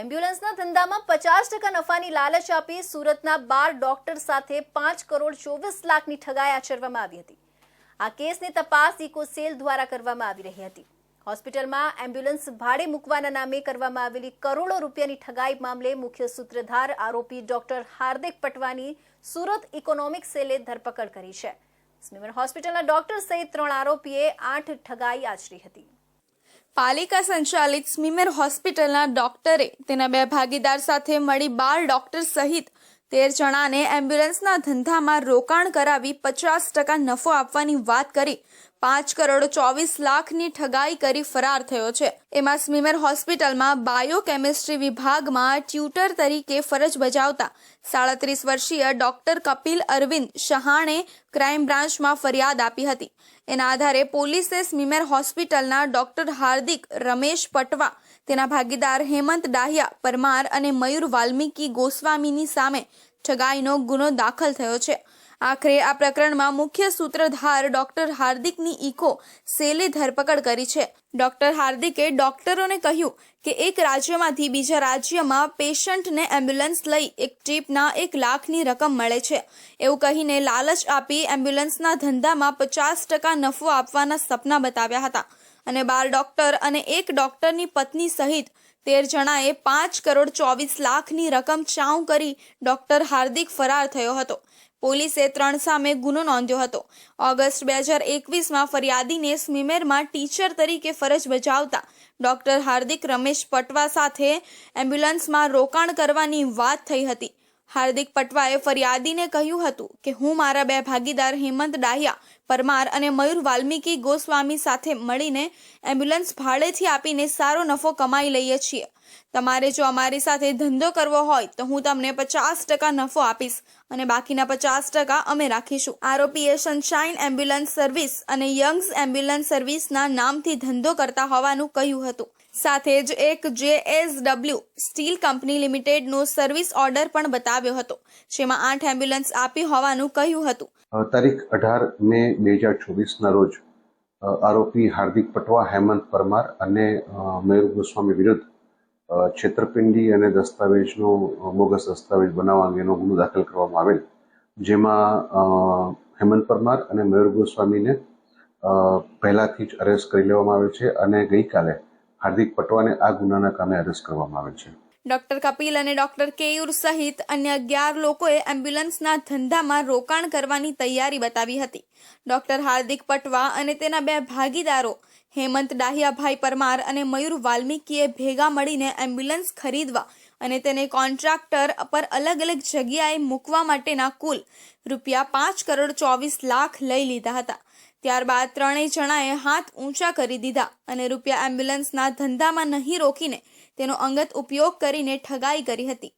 એમ્બ્યુલન્સના ધંધામાં પચાસ ટકા નફાની લાલચ આપી સુરતના બાર ડોક્ટર સાથે પાંચ કરોડ ચોવીસ લાખની ઠગાઈ આચરવામાં આવી હતી. આ કેસની તપાસ ઇકોસેલ દ્વારા કરવામાં આવી રહી હતી. હોસ્પિટલમાં એમ્બ્યુલન્સ ભાડે મૂકવાના નામે કરવામાં આવેલી કરોડો રૂપિયાની ઠગાઈ મામલે મુખ્ય સૂત્રધાર આરોપી ડોક્ટર હાર્દિક પટવાની સુરત ઇકોનોમિક સેલે ધરપકડ કરી છે. સ્મીમેર હોસ્પિટલના ડોક્ટર સહિત ત્રણ આરોપીએ આઠ ઠગાઈ આચરી હતી. પાલિકા સંચાલિત સ્મીમેર હોસ્પિટલના ડોક્ટરે તેના બે ભાગીદાર સાથે મળી બાર ડોક્ટર સહિત તેર જણાને એમ્બ્યુલન્સના ધંધામાં રોકાણ કરાવી પચાસ ટકા નફો આપવાની વાત કરી. પાંચ કરોડ ચોવીસ લાખની ઠગાઈ કરી ફરાર થયો છે. એમાં સ્મીમેર હોસ્પિટલમાં બાયોકેમિસ્ટ્રી વિભાગમાં ટ્યુટર તરીકે ફરજ બજાવતા સાડત્રીસ વર્ષીય ડોક્ટર કપિલ અરવિંદ શહાણે ક્રાઇમ બ્રાન્ચમાં ફરિયાદ આપી હતી. એના આધારે પોલીસે સ્મીમેર હોસ્પિટલના ડોક્ટર હાર્દિક રમેશ પટવા, તેના ભાગીદાર હેમંત ડાહિયા, પરમાર અને મયુર વાલ્મીકી ગોસ્વામીની સામે ઠગાઈનો ગુનો દાખલ થયો છે. આખરે આ પ્રકરણમાં મુખ્ય સૂત્રધાર ડોક્ટર હાર્દિકની ઇકો સેલે ધરપકડ કરી છે. ડોક્ટર હાર્દિકે ડોક્ટરોને કહ્યું કે એક રાજ્યમાંથી બીજા રાજ્યમાં પેશન્ટને એમ્બ્યુલન્સ લઈ એક ટ્રીપના એક લાખની રકમ મળે છે. એવું કહીને લાલચ આપી એમ્બ્યુલન્સના ધંધામાં પચાસ ટકા નફો આપવાના સપના બતાવ્યા હતા. અને બાર ડોક્ટર અને એક ડોક્ટરની પત્ની સહિત તેર જણાએ પાંચ કરોડ ચોવીસ લાખની રકમ ચાઉ કરી ડોક્ટર હાર્દિક ફરાર થયો હતો. પોલીસે ત્રણ સામે ગુનો નોંધ્યો હતો. ઓગસ્ટ બે હજાર એકવીસમાં ફરિયાદીને સ્મીમેરમાં ટીચર તરીકે ફરજ બજાવતા ડોક્ટર હાર્દિક રમેશ પટવા સાથે એમ્બ્યુલન્સમાં રોકાણ કરવાની વાત થઈ હતી. હાર્દિક પટવાએ ફરિયાદીને કહ્યું હતું કે, હું મારા બે ભાગીદાર હેમંત ડાહિયા પરમાર અને મયુર વાલ્મીકી ગોસ્વામી સાથે મળીને એમ્બ્યુલન્સ ભાડેથી આપીને સારો નફો કમાઈ લઈએ છીએ. તમારે જો અમારી સાથે ધંધો કરવો હોય તો હું તમને પચાસ ટકા નફો આપીશ અને બાકીના પચાસ ટકા અમે રાખીશું. આરોપીએ સનશાઇન એમ્બ્યુલન્સ સર્વિસ અને યંગ્સ એમ્બ્યુલન્સ સર્વિસના નામથી ધંધો કરતા હોવાનું કહ્યું હતું. સાથે જ એક જેએસડબલ્યુ સ્ટીલ કંપની લિમિટેડનો સર્વિસ ઓર્ડર પણ બતાવ્યો હતો, જેમાં આઠ એમ્બ્યુલન્સ આપી હોવાનું કહ્યું હતું. તારીખ અઢાર મે બે હજાર ચોવીસના રોજ આરોપી હાર્દિક પટવા, હેમંત પરમાર અને મયુર ગોસ્વામી વિરુદ્ધ છેતરપિંડી અને દસ્તાવેજનો બોગસ દસ્તાવેજ બનાવવા અંગેનો ગુનો દાખલ કરવામાં આવેલ, જેમાં હેમંત પરમાર અને મયુર ગોસ્વામીને પહેલાથી જ અરેસ્ટ કરી લેવામાં આવેલ છે અને ગઈકાલે હાર્દિક પટવાને આ ગુનાના કામે અરેસ્ટ કરવામાં આવેલ છે. ડોક્ટર કપિલ અને ડોક્ટર કેયુર સહિત અન્ય અગિયાર લોકોએ એમ્બ્યુલન્સના ધંધામાં રોકાણ કરવાની તૈયારી બતાવી હતી. ડોક્ટર હાર્દિક પટવા અને તેના બે ભાગીદારો હેમંત ડાહિયાભાઈ પરમાર અને મયુર વાલ્મીકીએ ભેગા મળીને એમ્બ્યુલન્સ ખરીદવા અને તેને કોન્ટ્રાક્ટર પર અલગ અલગ જગ્યાએ મૂકવા માટેના કુલ રૂપિયા પાંચ કરોડ ચોવીસ લાખ લઈ લીધા હતા. ત્યારબાદ ત્રણેય જણાએ હાથ ઊંચા કરી દીધા અને રૂપિયા એમ્બ્યુલન્સના ધંધામાં નહીં રોકીને તેનો અંગત ઉપયોગ કરીને ઠગાઈ કરી હતી.